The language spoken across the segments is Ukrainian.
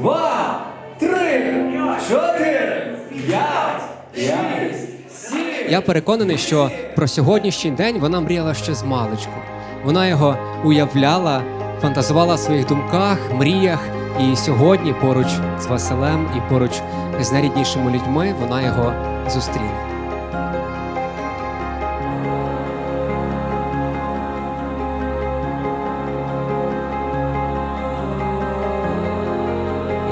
два, три, чотири, п'ять, шість, сім. Я переконаний, що про сьогоднішній день вона мріяла ще з маличку. Вона його уявляла, фантазувала в своїх думках, мріях. І сьогодні, поруч з Василем і поруч з найріднішими людьми, вона його зустріне.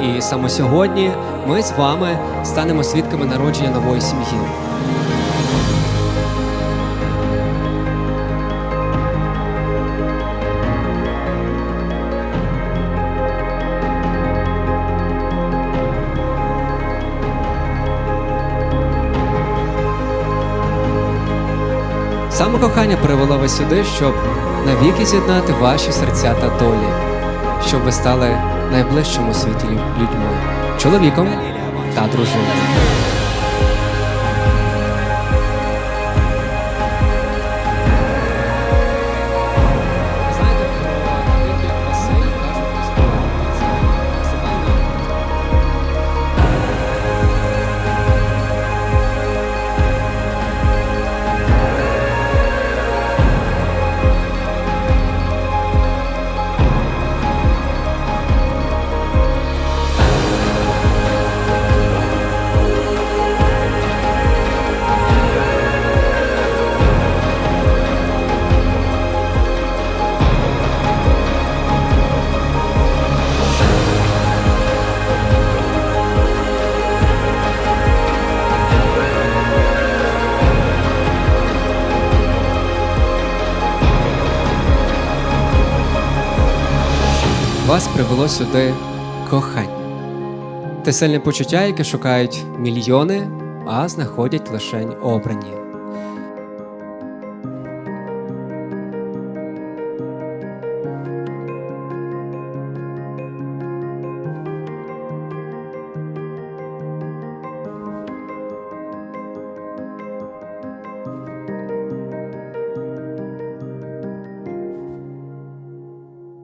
І саме сьогодні ми з вами станемо свідками народження нової сім'ї. Саме кохання привело вас сюди, щоб навіки з'єднати ваші серця та долі, щоб ви стали найближчим у світі людьми, чоловіком та дружиною. Вас привело сюди кохання. Те сильне почуття, яке шукають мільйони, а знаходять лише обрані.